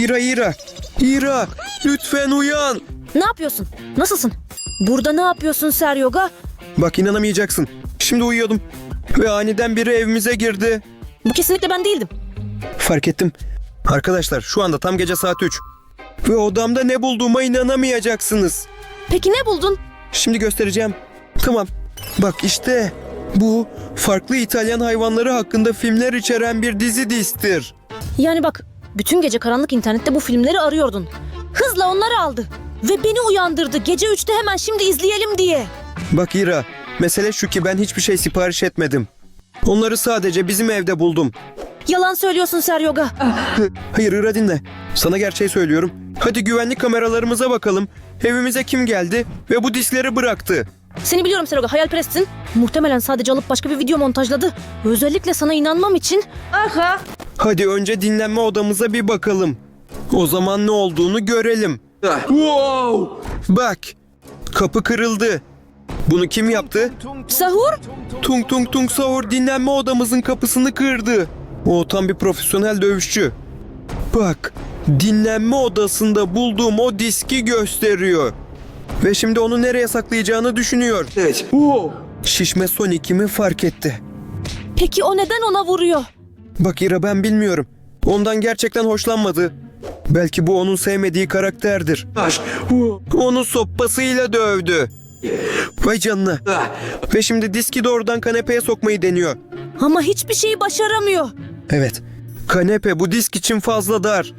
Hira Hira. Hira lütfen uyan. Ne yapıyorsun? Nasılsın? Burada ne yapıyorsun Seryoga? Bak inanamayacaksın. Şimdi uyuyordum. Ve aniden biri evimize girdi. Bu kesinlikle ben değildim. Fark ettim. Arkadaşlar şu anda tam gece saat 3. Ve odamda ne bulduğuma inanamayacaksınız. Peki ne buldun? Şimdi göstereceğim. Tamam. Bak işte bu farklı İtalyan hayvanları hakkında filmler içeren bir dizi distir. Yani bak bütün gece karanlık internette bu filmleri arıyordun. Hızla onları aldı. Ve beni uyandırdı gece 3'te hemen şimdi izleyelim diye. Bak İra, mesele şu ki ben hiçbir şey sipariş etmedim. Onları sadece bizim evde buldum. Yalan söylüyorsun Seryoga. Hayır İra dinle. Sana gerçeği söylüyorum. Hadi güvenlik kameralarımıza bakalım. Evimize kim geldi ve bu diskleri bıraktı? Seni biliyorum Seryoga hayalperestsin. Muhtemelen sadece alıp başka bir video montajladı. Özellikle sana inanmam için Hadi önce dinlenme odamıza bir bakalım. O zaman ne olduğunu görelim. Bak, kapı kırıldı. Bunu kim yaptı? Sahur Tung Tung Tung Sahur dinlenme odamızın kapısını kırdı. O tam bir profesyonel dövüşçü. Bak, dinlenme odasında bulduğum o diski gösteriyor. Ve şimdi onu nereye saklayacağını düşünüyor. Evet. Şişme Sonic'imi fark etti. peki o neden ona vuruyor? Bak İra ben bilmiyorum. Ondan gerçekten hoşlanmadı. Belki bu onun sevmediği karakterdir. Onu sopasıyla dövdü. Vay canına. Ve şimdi diski doğrudan kanepeye sokmayı deniyor. Ama hiçbir şeyi başaramıyor. Evet. Kanepe bu disk için fazla dar.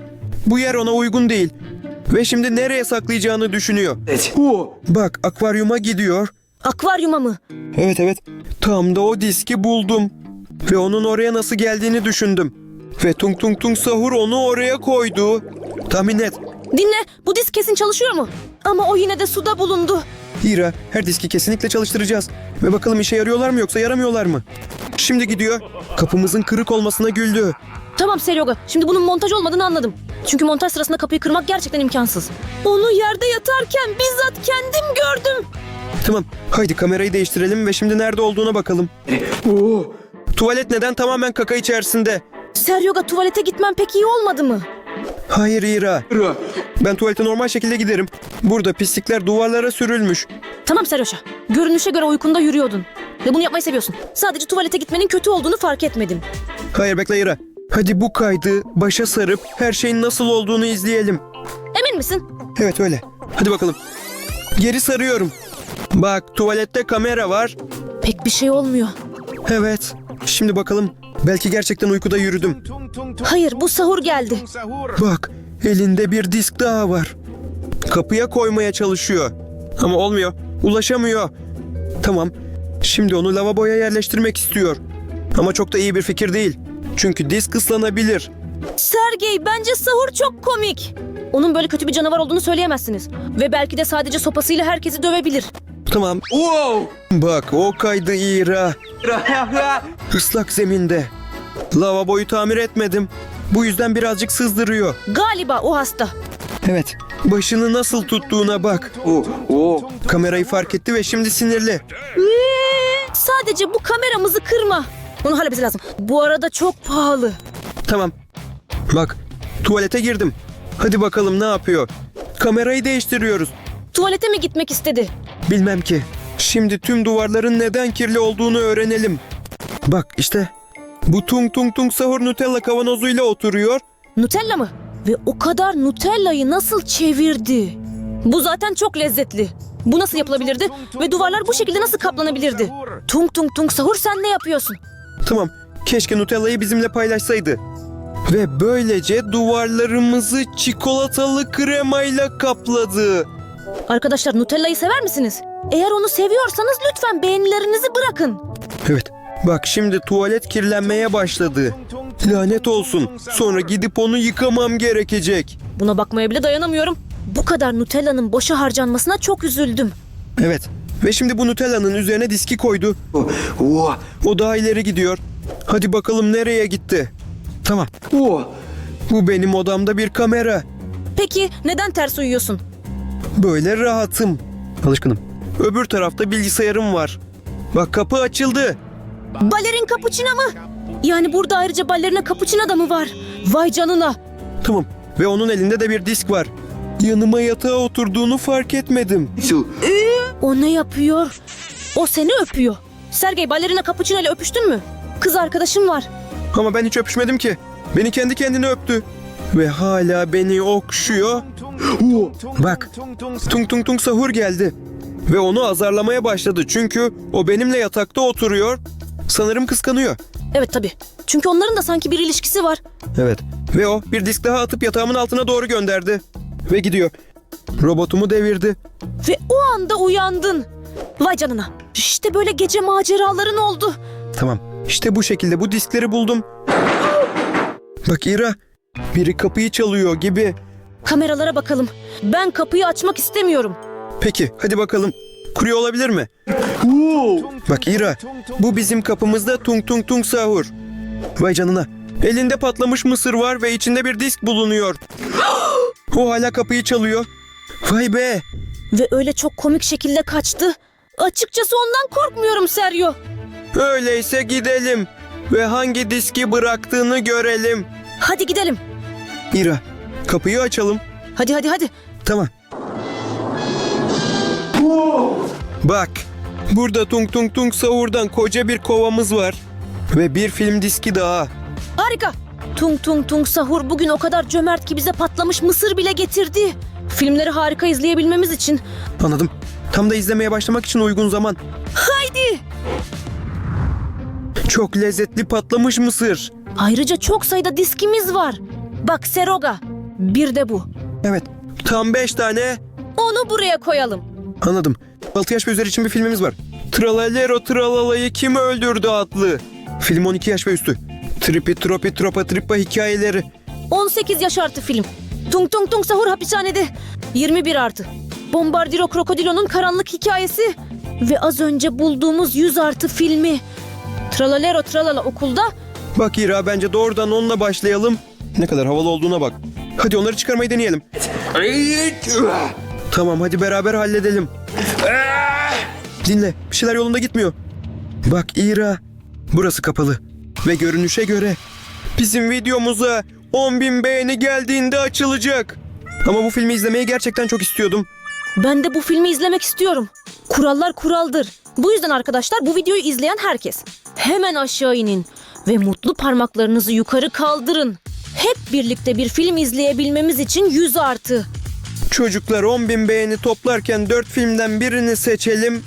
Bu yer ona uygun değil. Ve şimdi nereye saklayacağını düşünüyor. Bak akvaryuma gidiyor. Akvaryuma mı? Evet evet. Tam da o diski buldum. Ve onun oraya nasıl geldiğini düşündüm. Ve Tung Tung Tung Sahur onu oraya koydu. Tahmin et. Dinle bu disk kesin çalışıyor mu? Ama o yine de suda bulundu. Hira, her diski kesinlikle çalıştıracağız. Ve bakalım işe yarıyorlar mı yoksa yaramıyorlar mı? Şimdi gidiyor. Kapımızın kırık olmasına güldü. Tamam Seryoga şimdi bunun montaj olmadığını anladım. Çünkü montaj sırasında kapıyı kırmak gerçekten imkansız. Onu yerde yatarken bizzat kendim gördüm. Tamam, haydi kamerayı değiştirelim ve şimdi nerede olduğuna bakalım. Tuvalet neden tamamen kaka içerisinde? Seryoga tuvalete gitmem pek iyi olmadı mı? Hayır Hira. Ben tuvalete normal şekilde giderim. Burada pislikler duvarlara sürülmüş. Tamam Seryoşa. Görünüşe göre uykunda yürüyordun. Ve bunu yapmayı seviyorsun. Sadece tuvalete gitmenin kötü olduğunu fark etmedim. Hayır bekle Hira. Hadi bu kaydı başa sarıp her şeyin nasıl olduğunu izleyelim. Emin misin? Evet öyle. Hadi bakalım. Geri sarıyorum. Bak tuvalette kamera var. Pek bir şey olmuyor. Evet. Şimdi bakalım. Belki gerçekten uykuda yürüdüm. Hayır bu sahur geldi. Bak elinde bir disk daha var. Kapıya koymaya çalışıyor. Ama olmuyor. Ulaşamıyor. Tamam. Şimdi onu lavaboya yerleştirmek istiyor. Ama çok da iyi bir fikir değil. Çünkü disk ıslanabilir. Sergey bence sahur çok komik. Onun böyle kötü bir canavar olduğunu söyleyemezsiniz. Ve belki de sadece sopasıyla herkesi dövebilir. Tamam. Bak o kaydı İra. Islak zeminde. Lavaboyu tamir etmedim. Bu yüzden birazcık sızdırıyor. Galiba o hasta. Evet. Başını nasıl tuttuğuna bak. Kamerayı fark etti ve şimdi sinirli. Sadece bu kameramızı kırma. Bunu halletmesi lazım. Bu arada çok pahalı. Tamam. Bak tuvalete girdim. Hadi bakalım ne yapıyor. Kamerayı değiştiriyoruz. Tuvalete mi gitmek istedi? Bilmem ki. Şimdi tüm duvarların neden kirli olduğunu öğrenelim. Bak işte. Bu tung tung tung sahur Nutella kavanozuyla oturuyor. Nutella mı? Ve o kadar Nutella'yı nasıl çevirdi? Bu zaten çok lezzetli. Bu nasıl yapılabilirdi? Ve duvarlar bu şekilde nasıl kaplanabilirdi? Tung tung tung sahur sen ne yapıyorsun? Tamam. Keşke Nutella'yı bizimle paylaşsaydı. Ve böylece duvarlarımızı çikolatalı kremayla kapladı. Arkadaşlar Nutella'yı sever misiniz? Eğer onu seviyorsanız lütfen beğenilerinizi bırakın. Evet. Bak şimdi tuvalet kirlenmeye başladı. Lanet olsun. Sonra gidip onu yıkamam gerekecek. Buna bakmaya bile dayanamıyorum. Bu kadar Nutella'nın boşa harcanmasına çok üzüldüm. Evet. Ve şimdi bu Nutella'nın üzerine diski koydu. O daha ileri gidiyor. Hadi bakalım nereye gitti. Tamam. Bu benim odamda bir kamera. Peki neden ters uyuyorsun? Böyle rahatım. Alışkınım. Öbür tarafta bilgisayarım var. Bak kapı açıldı. Balerin cappuccino mı? Yani burada ayrıca balerina cappuccino da mı var? Vay canına. Tamam. Ve onun elinde de bir disk var. Yanıma yatağa oturduğunu fark etmedim. O ne yapıyor? O seni öpüyor. Sergey balerina Capuchino ile öpüştün mü? Kız arkadaşım var. Ama ben hiç öpüşmedim ki. Beni kendi kendine öptü. Ve hala beni okşuyor. Bak, Tung Tung Tung Sahur geldi. Ve onu azarlamaya başladı çünkü o benimle yatakta oturuyor. Sanırım kıskanıyor. Evet tabii. Çünkü onların da sanki bir ilişkisi var. Evet. Ve o bir disk daha atıp yatağımın altına doğru gönderdi. Ve gidiyor. Robotumu devirdi. Ve o anda uyandın. Vay canına. İşte böyle gece maceraların oldu. Tamam. İşte bu şekilde bu diskleri buldum. Bak İra. Biri kapıyı çalıyor gibi. Kameralara bakalım. Ben kapıyı açmak istemiyorum. Peki hadi bakalım. Kuruyor olabilir mi? Bak İra. Bu bizim kapımızda tung tung tung sahur. Vay canına. Elinde patlamış mısır var ve içinde bir disk bulunuyor. o hala kapıyı çalıyor. Vay be. Ve öyle çok komik şekilde kaçtı. Açıkçası ondan korkmuyorum Seryo. Öyleyse gidelim. Ve hangi diski bıraktığını görelim. Hadi gidelim. İra. Kapıyı açalım. Hadi hadi hadi. Tamam. Bak. Burada tung tung tung sahurdan koca bir kovamız var. Ve bir film diski daha. Harika. Tung tung tung sahur bugün o kadar cömert ki bize patlamış mısır bile getirdi. Filmleri harika izleyebilmemiz için. Anladım. Tam da izlemeye başlamak için uygun zaman. Haydi. Çok lezzetli patlamış mısır. Ayrıca çok sayıda diskimiz var. Bak Seroga. Bir de bu. Evet. Tam beş tane. Onu buraya koyalım. Anladım. 6 yaş ve üzeri için bir filmimiz var. Tralalero Tralala'yı kim öldürdü adlı. Film 12 yaş ve üstü. Tripi Tropi Tropa Tripa hikayeleri. 18 yaş artı film. Tung tung tung sahur hapishanede. 21 artı. Bombardiro Krokodilo'nun karanlık hikayesi. Ve az önce bulduğumuz 100 artı filmi. Tralalero Tralala okulda. Bak İra bence doğrudan onunla başlayalım. Ne kadar havalı olduğuna bak. Hadi onları çıkarmayı deneyelim. Tamam hadi beraber halledelim. Dinle bir şeyler yolunda gitmiyor. Bak İra burası kapalı. Ve görünüşe göre bizim videomuza 10.000 beğeni geldiğinde açılacak. Ama bu filmi izlemeyi gerçekten çok istiyordum. Ben de bu filmi izlemek istiyorum. Kurallar kuraldır. Bu yüzden arkadaşlar bu videoyu izleyen herkes hemen aşağı inin ve mutlu parmaklarınızı yukarı kaldırın. Hep birlikte bir film izleyebilmemiz için 100 artı. Çocuklar 10.000 beğeni toplarken 4 filmden birini seçelim.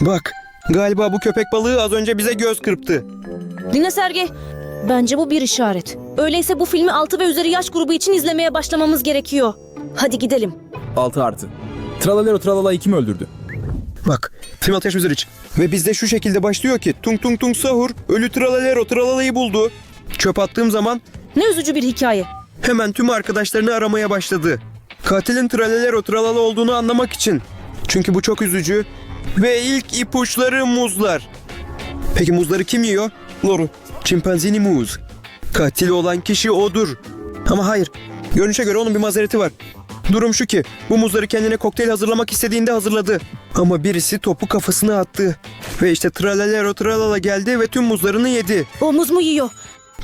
Bak galiba bu köpek balığı az önce bize göz kırptı. Dinle Sergey. Bence bu bir işaret. Öyleyse bu filmi 6 ve üzeri yaş grubu için izlemeye başlamamız gerekiyor. Hadi gidelim. 6 artı. Tralalero Tralala'yı kim öldürdü? Bak film ateş üzeri iç. Ve bizde şu şekilde başlıyor ki tung tung tung sahur ölü tralalero tralalayı buldu. Çöp attığım zaman Ne üzücü bir hikaye. hemen tüm arkadaşlarını aramaya başladı. Katilin tralalero tralala olduğunu anlamak için. Çünkü bu çok üzücü. Ve ilk ipuçları muzlar. Peki muzları kim yiyor? Loru. Çimpanzini muz. Katil olan kişi odur. Ama hayır. Görünüşe göre onun bir mazereti var. Durum şu ki bu muzları kendine kokteyl hazırlamak istediğinde hazırladı. Ama birisi topu kafasına attı. Ve işte tralalero tralala geldi ve tüm muzlarını yedi. O muz mu yiyor?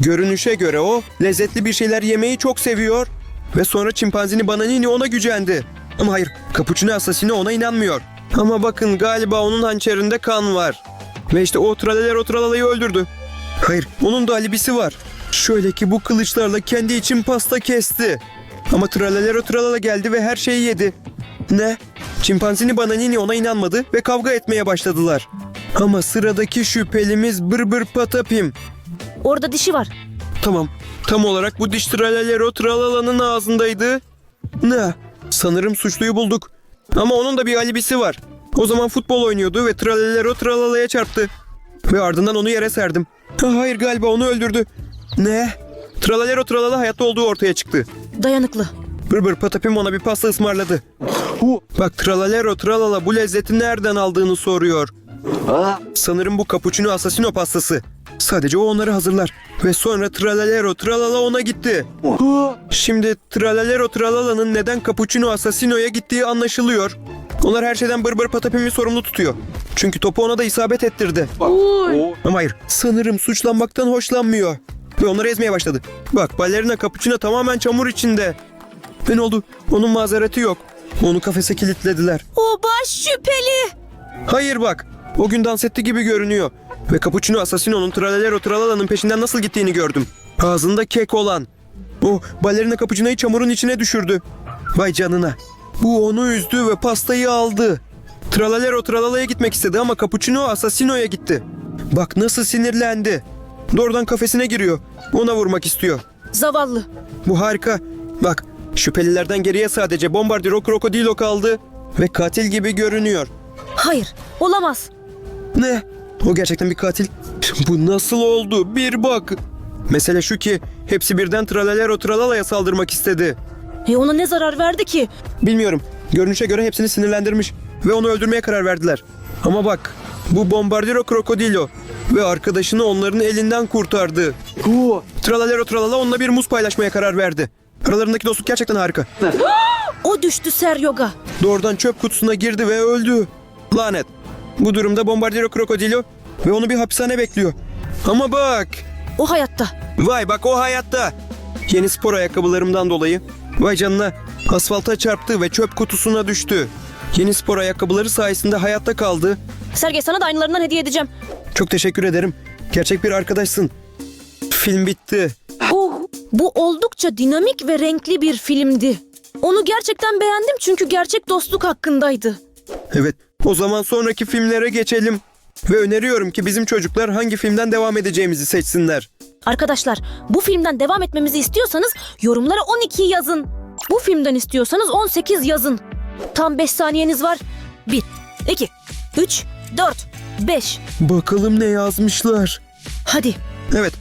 Görünüşe göre o lezzetli bir şeyler yemeyi çok seviyor. Ve sonra çimpanzini Bananini ona gücendi. Ama hayır, Capuchino Assassino ona inanmıyor. Ama bakın galiba onun hançerinde kan var. Ve işte o Tralalero Tralala'yı öldürdü. Hayır, onun da alibisi var. Şöyle ki bu kılıçlarla kendi için pasta kesti. Ama Tralalero Tralala geldi ve her şeyi yedi. Ne? Çimpanzini Bananini ona inanmadı ve kavga etmeye başladılar. Ama sıradaki şüphelimiz Bır Bır Patapim. Orada dişi var. Tamam. Tam olarak bu diş tralalero tralala'nın ağzındaydı. Ne? Sanırım suçluyu bulduk. Ama onun da bir alibisi var. O zaman futbol oynuyordu ve tralalero tralala'ya çarptı. Ve ardından onu yere serdim. Ha, hayır galiba onu öldürdü. Ne? Tralalero tralala hayatta olduğu ortaya çıktı. Dayanıklı. Bır bır patapim ona bir pasta ısmarladı. Bak tralalero tralala bu lezzeti nereden aldığını soruyor. Sanırım bu cappuccino assassino pastası. Sadece o onları hazırlar. Ve sonra tralalero tralala ona gitti. Şimdi tralalero tralala'nın neden cappuccino assassino'ya gittiği anlaşılıyor. Onlar her şeyden bır bır patapimi sorumlu tutuyor. Çünkü topu ona da isabet ettirdi. Ama hayır, sanırım suçlanmaktan hoşlanmıyor. Ve onları ezmeye başladı. Bak balerina Capuchino tamamen çamur içinde. Ne oldu? Onun mazereti yok. Onu kafese kilitlediler. O baş şüpheli. Hayır bak. O gün dans etti gibi görünüyor. Ve Capuchino Assassino'nun Tralalero Tralala'nın peşinden nasıl gittiğini gördüm. Ağzında kek olan. O balerina Capuchino'yu çamurun içine düşürdü. Vay canına. Bu onu üzdü ve pastayı aldı. Tralalero Tralala'ya gitmek istedi ama Capuchino Assassino'ya gitti. Bak nasıl sinirlendi. Doğrudan kafesine giriyor. Ona vurmak istiyor. Zavallı. Bu harika. Bak şüphelilerden geriye sadece Bombardiro Krokodilo kaldı. Ve katil gibi görünüyor. Hayır, olamaz. Ne? O gerçekten bir katil. Bu nasıl oldu? Bir bak. Mesele şu ki hepsi birden Tralalero Tralala'ya saldırmak istedi. E ona ne zarar verdi ki? Bilmiyorum. Görünüşe göre hepsini sinirlendirmiş ve onu öldürmeye karar verdiler. Ama bak bu Bombardiro Krokodilo ve arkadaşını onların elinden kurtardı. Tralalero Tralala onunla bir muz paylaşmaya karar verdi. Aralarındaki dostluk gerçekten harika. O düştü Seryoga. Doğrudan çöp kutusuna girdi ve öldü. Lanet. Bu durumda Bombardiro Krokodilo ve onu bir hapishane bekliyor. Ama bak. O hayatta. Vay bak o hayatta. Yeni spor ayakkabılarımdan dolayı. Vay canına. Asfalta çarptı ve çöp kutusuna düştü. Yeni spor ayakkabıları sayesinde hayatta kaldı. Sergey sana da aynılarından hediye edeceğim. Çok teşekkür ederim. Gerçek bir arkadaşsın. Film bitti. Oh, bu oldukça dinamik ve renkli bir filmdi. Onu gerçekten beğendim çünkü gerçek dostluk hakkındaydı. Evet. O zaman sonraki filmlere geçelim. Ve öneriyorum ki bizim çocuklar hangi filmden devam edeceğimizi seçsinler. Arkadaşlar, bu filmden devam etmemizi istiyorsanız yorumlara 12 yazın. Bu filmden istiyorsanız 18 yazın. Tam 5 saniyeniz var. 1, 2, 3, 4, 5. Bakalım ne yazmışlar. Hadi. Evet.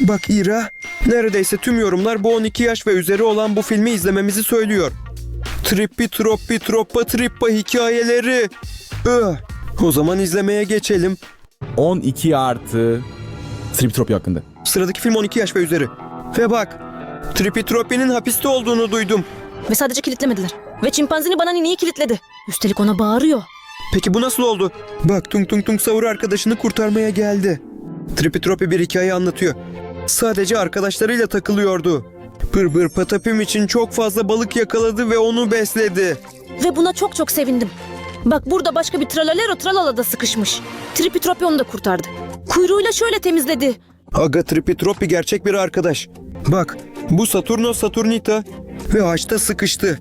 Bak İra, neredeyse tüm yorumlar bu 12 yaş ve üzeri olan bu filmi izlememizi söylüyor. Trippi troppi troppa trippa hikayeleri. Öh. O zaman izlemeye geçelim. 12 artı Triptropi hakkında. Sıradaki film 12 yaş ve üzeri. Ve bak, Trippi Troppi'nin hapiste olduğunu duydum. Ve sadece kilitlemediler. Ve çimpanzini bana nineyi kilitledi. Üstelik ona bağırıyor. Peki bu nasıl oldu? Bak Tung Tung Tung Savur arkadaşını kurtarmaya geldi. Trippi Troppi bir hikaye anlatıyor. Sadece arkadaşlarıyla takılıyordu. Bır bır patapim için çok fazla balık yakaladı ve onu besledi. Ve buna çok çok sevindim. Bak burada başka bir tralalero tralala da sıkışmış. Tripitropi onu da kurtardı. Kuyruğuyla şöyle temizledi. Aga Trippi Troppi gerçek bir arkadaş. Bak bu Saturno Saturnita ve ağaçta sıkıştı.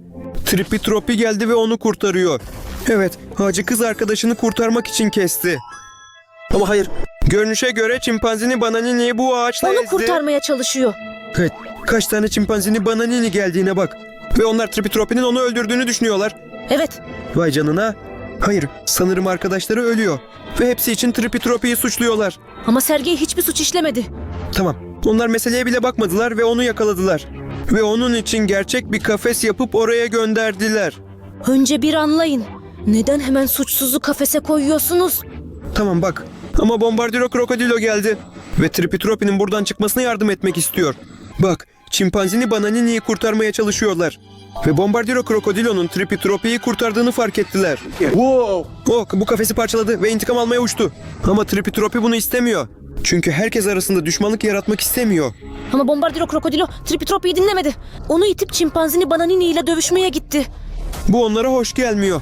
Trippi Troppi geldi ve onu kurtarıyor. Evet ağacı kız arkadaşını kurtarmak için kesti. Ama hayır. Görünüşe göre çimpanzini Bananini'yi bu ağaçla Onu ezdi. kurtarmaya çalışıyor. Evet, kaç tane çimpanzini Bananini geldiğine bak. Ve onlar Trippi Troppi'nin onu öldürdüğünü düşünüyorlar. Evet. Vay canına. Hayır, sanırım arkadaşları ölüyor. Ve hepsi için Trippi Troppi'yi suçluyorlar. Ama Sergey hiçbir suç işlemedi. Tamam, onlar meseleye bile bakmadılar ve onu yakaladılar. Ve onun için gerçek bir kafes yapıp oraya gönderdiler. Önce bir anlayın. Neden hemen suçsuzu kafese koyuyorsunuz? Tamam bak, ama Bombardiro Krokodilo geldi. Ve Trippi Troppi'nin buradan çıkmasına yardım etmek istiyor. Bak, çimpanzini Bananini'yi kurtarmaya çalışıyorlar. Ve Bombardiro Krokodilo'nun Trippi Troppi'yi kurtardığını fark ettiler. O bu kafesi parçaladı ve intikam almaya uçtu. Ama Trippi Troppi bunu istemiyor. Çünkü herkes arasında düşmanlık yaratmak istemiyor. Ama Bombardiro Krokodilo Tripitropi'yi dinlemedi. Onu itip çimpanzini Bananini ile dövüşmeye gitti. Bu onlara hoş gelmiyor.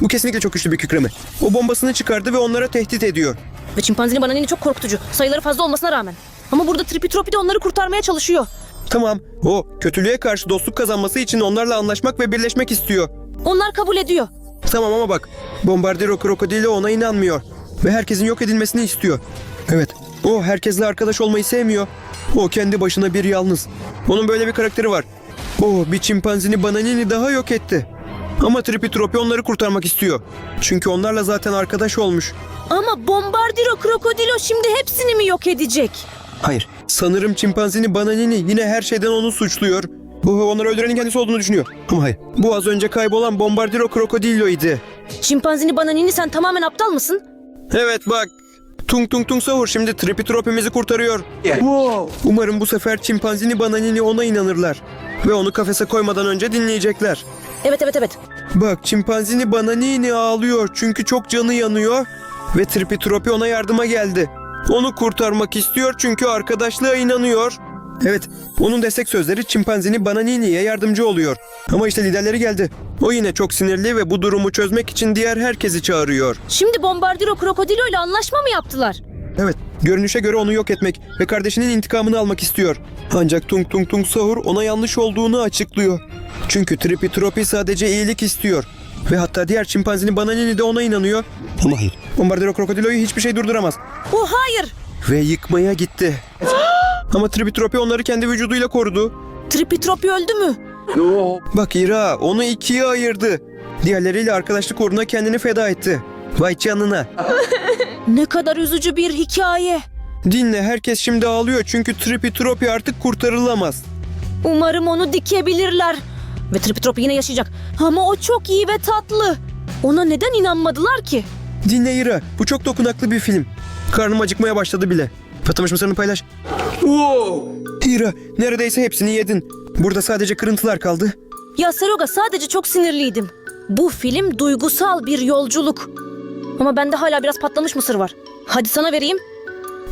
Bu kesinlikle çok güçlü bir kükreme. O bombasını çıkardı ve onlara tehdit ediyor. Ve çimpanzini Bananini çok korkutucu. Sayıları fazla olmasına rağmen. Ama burada Tripitropi de onları kurtarmaya çalışıyor. Tamam, o kötülüğe karşı dostluk kazanması için onlarla anlaşmak ve birleşmek istiyor. Onlar kabul ediyor. Tamam ama bak, Bombardiro Krokodilo ona inanmıyor. Ve herkesin yok edilmesini istiyor. Evet, o herkesle arkadaş olmayı sevmiyor. O kendi başına bir yalnız. Onun böyle bir karakteri var. O bir çimpanzini Bananini daha yok etti. Ama Trippi Troppi onları kurtarmak istiyor. Çünkü onlarla zaten arkadaş olmuş. Ama Bombardiro Krokodilo şimdi hepsini mi yok edecek? Hayır. Sanırım çimpanzini Bananini yine her şeyden onu suçluyor. Bu onları öldürenin kendisi olduğunu düşünüyor. Ama hayır. Bu az önce kaybolan Bombardiro Krokodillo'ydu. Çimpanzini Bananini sen tamamen aptal mısın? Evet bak. Tung Tung Tung Sahur şimdi Trippi Troppi'mizi kurtarıyor. Umarım bu sefer çimpanzini Bananini ona inanırlar. Ve onu kafese koymadan önce dinleyecekler. Evet evet evet. Bak çimpanzini Bananini ağlıyor çünkü çok canı yanıyor. Ve Trippi Troppi ona yardıma geldi. Onu kurtarmak istiyor çünkü arkadaşlığa inanıyor. Evet, onun destek sözleri çimpanzini Bananini'ye yardımcı oluyor. Ama işte liderleri geldi. O yine çok sinirli ve bu durumu çözmek için diğer herkesi çağırıyor. Şimdi Bombardiro Krokodilo ile anlaşma mı yaptılar? Evet, görünüşe göre onu yok etmek ve kardeşinin intikamını almak istiyor. Ancak Tung Tung Tung Sahur ona yanlış olduğunu açıklıyor. Çünkü Trippy Tropi sadece iyilik istiyor. Ve hatta diğer çimpanzini Bananini de ona inanıyor. Ama hayır. Bombardiro Krokodilo'yu hiçbir şey durduramaz. Oh hayır. Ve yıkmaya gitti. Ama Trippy Tropi onları kendi vücuduyla korudu. Tripitropi öldü mü? Bak Ira onu ikiye ayırdı. Diğerleriyle arkadaşlık uğruna kendini feda etti. Vay canına. Ne kadar üzücü bir hikaye. Dinle herkes şimdi ağlıyor çünkü Trippy Tropi artık kurtarılamaz. Umarım onu dikebilirler. Ve Tripitropi yine yaşayacak. Ama o çok iyi ve tatlı. Ona neden inanmadılar ki? Dinle Ira bu çok dokunaklı bir film. Karnım acıkmaya başladı bile. Patlamış mısırını paylaş. Ira neredeyse hepsini yedin. Burada sadece kırıntılar kaldı. Ya Seroga sadece çok sinirliydim. Bu film duygusal bir yolculuk. Ama bende hala biraz patlamış mısır var. Hadi sana vereyim.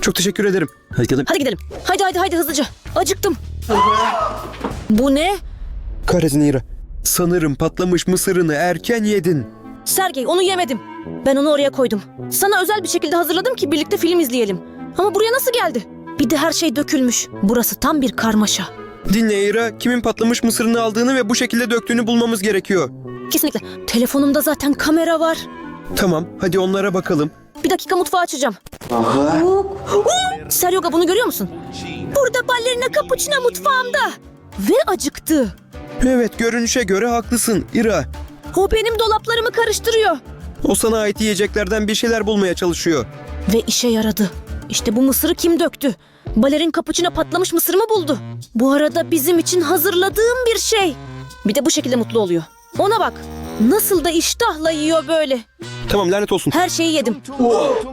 Çok teşekkür ederim. Hadi gidelim. Hadi gidelim. Haydi haydi haydi hızlıca. Acıktım. Bu ne? Kahretsin Ira. Sanırım patlamış mısırını erken yedin. Sergey onu yemedim. Ben onu oraya koydum. Sana özel bir şekilde hazırladım ki birlikte film izleyelim. Ama buraya nasıl geldi? Bir de her şey dökülmüş. Burası tam bir karmaşa. Dinle Ira kimin patlamış mısırını aldığını ve bu şekilde döktüğünü bulmamız gerekiyor. Kesinlikle. Telefonumda zaten kamera var. Tamam hadi onlara bakalım. Bir dakika mutfağı açacağım. Oo, Seryoga bunu görüyor musun? Burada ballerina cappuccino mutfağımda. Ve acıktı. Evet görünüşe göre haklısın Ira. O benim dolaplarımı karıştırıyor. O sana ait yiyeceklerden bir şeyler bulmaya çalışıyor. Ve işe yaradı. İşte bu mısırı kim döktü? Balerin cappuccino patlamış mısır mı buldu? Bu arada bizim için hazırladığım bir şey. Bir de bu şekilde mutlu oluyor. Ona bak. Nasıl da iştahla yiyor böyle. Tamam lanet olsun. Her şeyi yedim.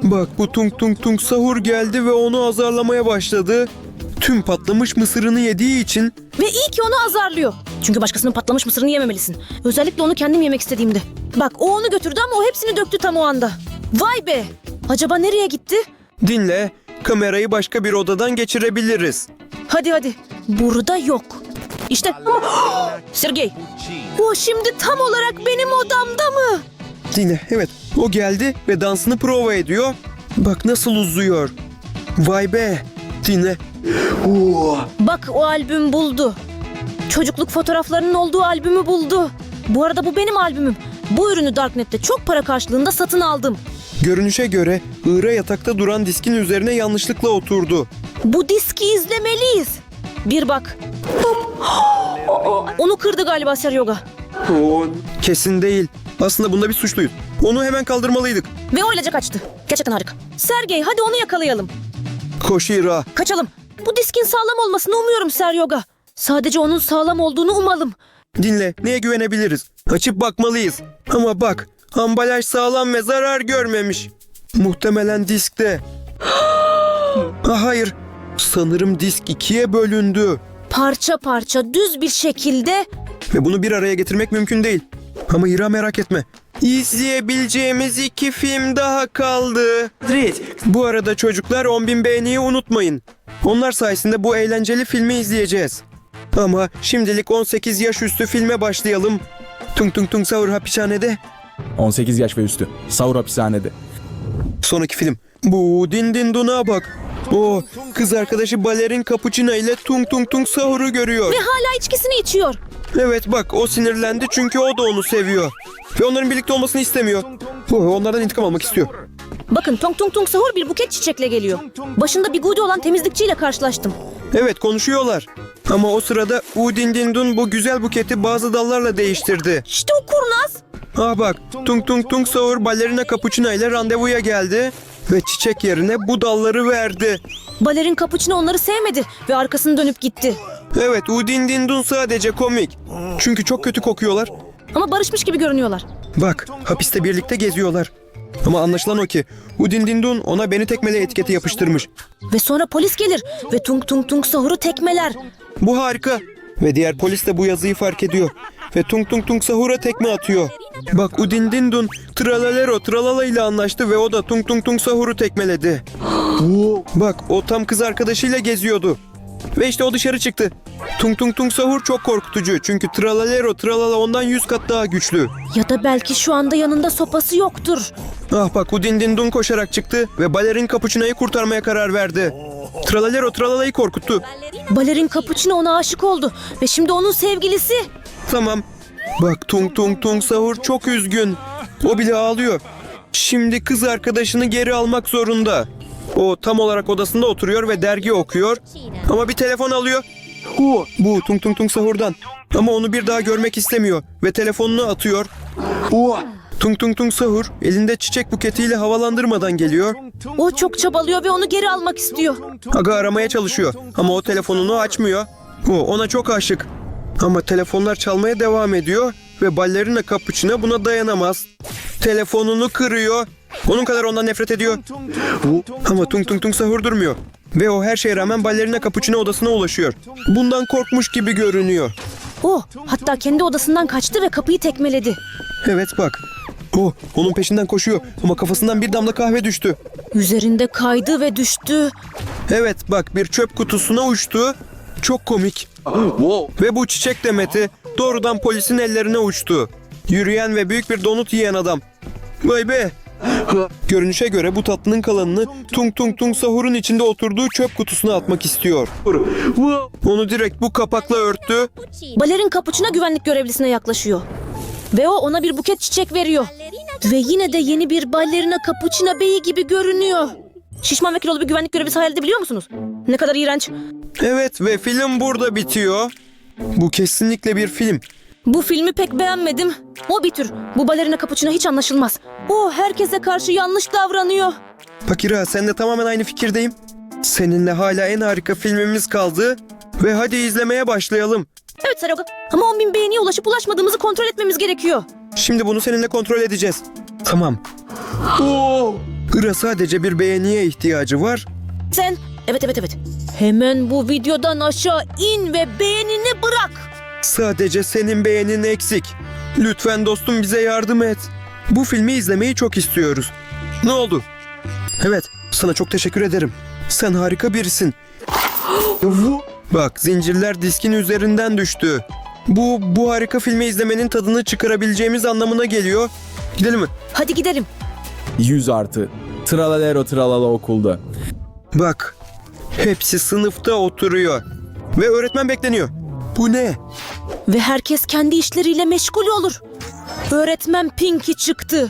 Bak bu tung tung tung sahur geldi ve onu azarlamaya başladı. Tüm patlamış mısırını yediği için Ve iyi ki onu azarlıyor. Çünkü başkasının patlamış mısırını yememelisin. Özellikle onu kendim yemek istediğimde. Bak o onu götürdü ama o hepsini döktü tam o anda. Vay be! Acaba nereye gitti? Dinle kamerayı başka bir odadan geçirebiliriz. Hadi hadi. Burada yok. İşte. Sergey. O şimdi tam olarak benim odamda mı? Dinle evet o geldi ve dansını prova ediyor. Bak nasıl uzuyor. Vay be. Dinle. Bak o albüm buldu. Çocukluk fotoğraflarının olduğu albümü buldu. Bu arada bu benim albümüm. Bu ürünü Darknet'te çok para karşılığında satın aldım. Görünüşe göre Iğra yatakta duran diskin üzerine yanlışlıkla oturdu. Bu diski izlemeliyiz. Bir bak. Onu kırdı galiba Seryoga. Kesin değil. Aslında bunda bir suçluyuz. Onu hemen kaldırmalıydık. Ve öylece kaçtı. Gerçekten harika. Sergey hadi onu yakalayalım. Koş Ira. Kaçalım. Bu diskin sağlam olmasını umuyorum Seryoga. Sadece onun sağlam olduğunu umalım. Dinle, neye güvenebiliriz? Açıp bakmalıyız. Ama bak, ambalaj sağlam ve zarar görmemiş. Muhtemelen diskte. ah, hayır, sanırım disk ikiye bölündü. Parça parça düz bir şekilde Ve bunu bir araya getirmek mümkün değil. Ama Hira merak etme. İzleyebileceğimiz iki film daha kaldı. Bu arada çocuklar 10.000 beğeniyi unutmayın. Onlar sayesinde bu eğlenceli filmi izleyeceğiz. Ama şimdilik 18 yaş üstü filme başlayalım. Tung Tung Tung Sahur hapishanede. 18 yaş ve üstü. Savur hapishanede. Sonraki film. Bu Din Din Dun'a bak. O kız arkadaşı balerin Cappuccino ile Tung Tung Tung Sahur'u görüyor. ve hala içkisini içiyor. Evet bak o sinirlendi çünkü o da onu seviyor. Ve onların birlikte olmasını istemiyor. O, onlardan intikam almak istiyor. Bakın Tung Tung Tung Sahur bir buket çiçekle geliyor. Başında bigudi olan temizlikçiyle karşılaştım. Evet konuşuyorlar. Ama o sırada Udin Dindun bu güzel buketi bazı dallarla değiştirdi. İşte o kurnaz. Ah bak Tung Tung Tung Sahur balerina Cappuccino ile randevuya geldi. Ve çiçek yerine bu dalları verdi. Balerin Cappuccino onları sevmedi ve arkasını dönüp gitti. Evet Udin Dindun sadece komik. Çünkü çok kötü kokuyorlar. Ama barışmış gibi görünüyorlar. Bak hapiste birlikte geziyorlar. Ama anlaşılan o ki Udin Dindun ona beni tekmele etiketi yapıştırmış. Ve sonra polis gelir ve Tung Tung Tung Sahur'u tekmeler. Bu harika. Ve diğer polis de bu yazıyı fark ediyor. Ve Tung Tung Tung Sahur'a tekme atıyor. Bak Udin Dindun Tralalero Tralala ile anlaştı ve o da Tung Tung Tung Sahur'u tekmeledi. Bak o tam kız arkadaşıyla geziyordu. Ve işte o dışarı çıktı. Tung tung tung sahur çok korkutucu. Çünkü tralalero tralala ondan yüz kat daha güçlü. Ya da belki şu anda yanında sopası yoktur. Ah bak Udin Din Dun koşarak çıktı ve balerin kapuçinayı kurtarmaya karar verdi. Tralalero tralala'yı korkuttu. Balerin Capuchino ona aşık oldu ve şimdi onun sevgilisi. Tamam. Bak Tung Tung Tung Sahur çok üzgün. O bile ağlıyor. Şimdi kız arkadaşını geri almak zorunda. O tam olarak odasında oturuyor ve dergi okuyor. Ama bir telefon alıyor. Bu Tung Tung Tung Sahur'dan. Ama onu bir daha görmek istemiyor ve telefonunu atıyor. Tung Tung Tung Sahur elinde çiçek buketiyle havalandırmadan geliyor. O çok çabalıyor ve onu geri almak istiyor. Aga aramaya çalışıyor ama o telefonunu açmıyor. O ona çok aşık. Ama telefonlar çalmaya devam ediyor ve ballerina Capuchina buna dayanamaz. Telefonunu kırıyor. Onun kadar ondan nefret ediyor. Ama Tung Tung Tung sahur durmuyor. Ve o her şeye rağmen ballerina Capuchina odasına ulaşıyor. Bundan korkmuş gibi görünüyor. O hatta kendi odasından kaçtı ve kapıyı tekmeledi. Evet bak. O onun peşinden koşuyor ama kafasından bir damla kahve düştü. Üzerinde kaydı ve düştü. Evet bak bir çöp kutusuna uçtu. Çok komik. Ve bu çiçek demeti doğrudan polisin ellerine uçtu. Yürüyen ve büyük bir donut yiyen adam. Vay be. Görünüşe göre bu tatlının kalanını Tung Tung Tung sahurun içinde oturduğu çöp kutusuna atmak istiyor. Onu direkt bu kapakla örttü. Balerin Capuchino güvenlik görevlisine yaklaşıyor. Ve o ona bir buket çiçek veriyor. Ve yine de yeni bir ballerina Capuchino beyi gibi görünüyor. Şişman ve kilolu bir güvenlik görevlisi hayal edebiliyor musunuz? Ne kadar iğrenç. Evet ve film burada bitiyor. Bu kesinlikle bir film. Bu filmi pek beğenmedim. O bir tür. Bu balerina Capuchino hiç anlaşılmaz. O herkese karşı yanlış davranıyor. Pakira sen de tamamen aynı fikirdeyim. Seninle hala en harika filmimiz kaldı. Ve hadi izlemeye başlayalım. Evet Saroga. Ama 10 bin beğeniye ulaşıp ulaşmadığımızı kontrol etmemiz gerekiyor. Şimdi bunu seninle kontrol edeceğiz. Tamam. Ira sadece bir beğeniye ihtiyacı var. Sen... Evet evet evet. Hemen bu videodan aşağı in ve beğenini bırak. Sadece senin beğenin eksik. Lütfen dostum bize yardım et. Bu filmi izlemeyi çok istiyoruz. Ne oldu? Evet, sana çok teşekkür ederim. Sen harika birisin. Bak, zincirler diskin üzerinden düştü. Bu bu harika filmi izlemenin tadını çıkarabileceğimiz anlamına geliyor. Gidelim mi? Hadi gidelim. 100 artı. Tralalero tralala okulda. Bak, hepsi sınıfta oturuyor ve öğretmen bekleniyor. Bu ne? Ve herkes kendi işleriyle meşgul olur. Öğretmen Pinky çıktı.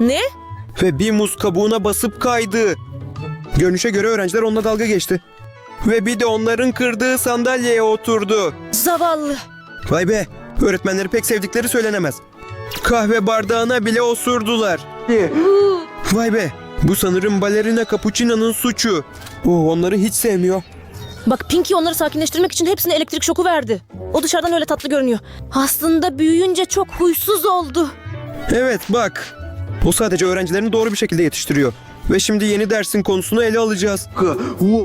Ne? ve bir muz kabuğuna basıp kaydı. Görünüşe göre öğrenciler onunla dalga geçti. Ve bir de onların kırdığı sandalyeye oturdu. Zavallı. Vay be, öğretmenleri pek sevdikleri söylenemez. Kahve bardağına bile osurdular. Vay be, bu sanırım balerina Capuchino'nun suçu. O onları hiç sevmiyor. Bak Pinky onları sakinleştirmek için hepsine elektrik şoku verdi. O dışarıdan öyle tatlı görünüyor. Aslında büyüyünce çok huysuz oldu. Evet bak, o sadece öğrencilerini doğru bir şekilde yetiştiriyor. Ve şimdi yeni dersin konusunu ele alacağız.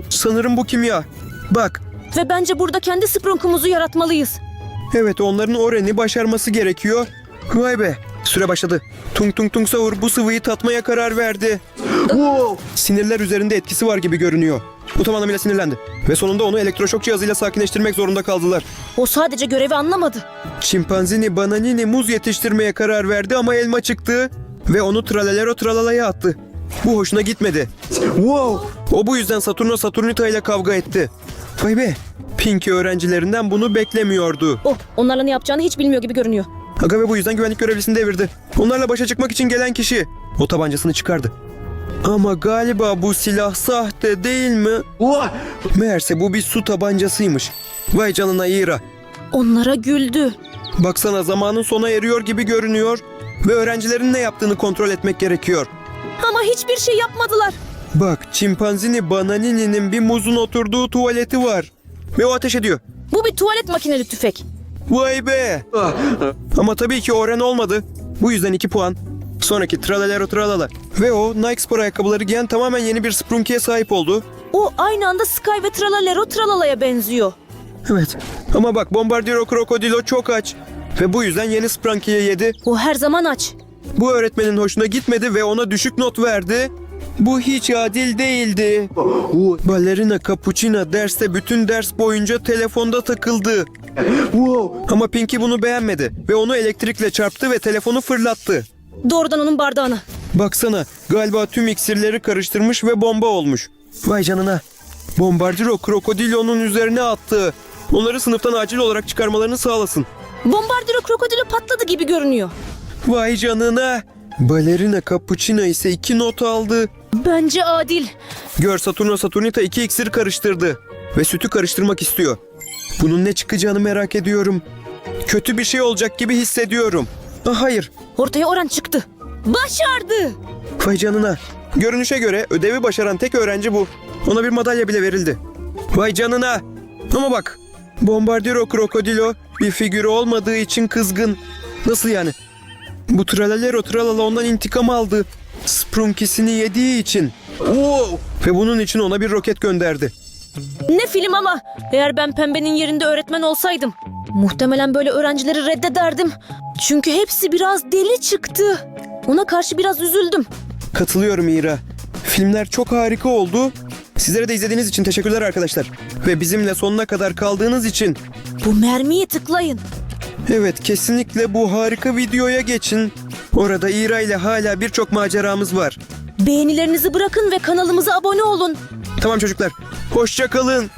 Sanırım bu kimya. Bak, Ve bence burada kendi sprunkumuzu yaratmalıyız. Evet onların Oren'i başarması gerekiyor. Vay be süre başladı. Tung Tung Tung Sahur bu sıvıyı tatmaya karar verdi. Sinirler üzerinde etkisi var gibi görünüyor. Bu tam anlamıyla sinirlendi. Ve sonunda onu elektroşok cihazıyla sakinleştirmek zorunda kaldılar. O sadece görevi anlamadı. Çimpanzini Bananini muz yetiştirmeye karar verdi ama elma çıktı. Ve onu tralalero tralalaya attı. Bu hoşuna gitmedi. O bu yüzden Saturno Saturnita ile kavga etti. Vay be. Pinky öğrencilerinden bunu beklemiyordu. O onlarla ne yapacağını hiç bilmiyor gibi görünüyor. Aga ve bu yüzden güvenlik görevlisini devirdi. Onlarla başa çıkmak için gelen kişi. O tabancasını çıkardı. Ama galiba bu silah sahte değil mi? Meğerse bu bir su tabancasıymış. Vay canına Ira. Onlara güldü. Baksana zamanın sona eriyor gibi görünüyor. Ve öğrencilerin ne yaptığını kontrol etmek gerekiyor. Ama hiçbir şey yapmadılar. Bak çimpanzini Bananini'nin bir muzun oturduğu tuvaleti var. Ve o ateş ediyor. Bu bir tuvalet makineli tüfek. Vay be. Ama tabii ki Oren olmadı. Bu yüzden 2 puan. Sonraki tralalero tralala. Ve o Nike spor ayakkabıları giyen tamamen yeni bir sprunkiye sahip oldu. O aynı anda Sky ve Tralalero Tralala'ya benziyor. Evet. Ama bak Bombardiero Krokodilo çok aç. Ve bu yüzden yeni sprunkiye yedi. O her zaman aç. Bu öğretmenin hoşuna gitmedi ve ona düşük not verdi. Bu hiç adil değildi. Balerina Cappuccina derste bütün ders boyunca telefonda takıldı. Ama Pinky bunu beğenmedi ve onu elektrikle çarptı ve telefonu fırlattı. Doğrudan onun bardağına. Baksana galiba tüm iksirleri karıştırmış ve bomba olmuş. Vay canına. Bombardiro krokodilonun üzerine attı. Onları sınıftan acil olarak çıkarmalarını sağlasın. Bombardiro krokodilo patladı gibi görünüyor. Vay canına. Balerina Cappuccina ise iki not aldı. Bence adil. Gör Saturno Saturnita iki iksir karıştırdı. Ve sütü karıştırmak istiyor. Bunun ne çıkacağını merak ediyorum. Kötü bir şey olacak gibi hissediyorum. Ah, hayır. Ortaya oran çıktı. Başardı. Vay canına. Görünüşe göre ödevi başaran tek öğrenci bu. Ona bir madalya bile verildi. Vay canına. Ama bak. Bombardiro Krokodilo bir figürü olmadığı için kızgın. Nasıl yani? Bu tralalero tralala ondan intikam aldı. Sprunkisini yediği için. Wow. Ve bunun için ona bir roket gönderdi. Ne film ama. Eğer ben pembenin yerinde öğretmen olsaydım. Muhtemelen böyle öğrencileri reddederdim. Çünkü hepsi biraz deli çıktı. Ona karşı biraz üzüldüm. Katılıyorum İra. Filmler çok harika oldu. Sizlere de izlediğiniz için teşekkürler arkadaşlar. Ve bizimle sonuna kadar kaldığınız için Bu mermiyi tıklayın. Evet kesinlikle bu harika videoya geçin. Orada İra ile hala birçok maceramız var. Beğenilerinizi bırakın ve kanalımıza abone olun. Tamam çocuklar. Hoşça kalın.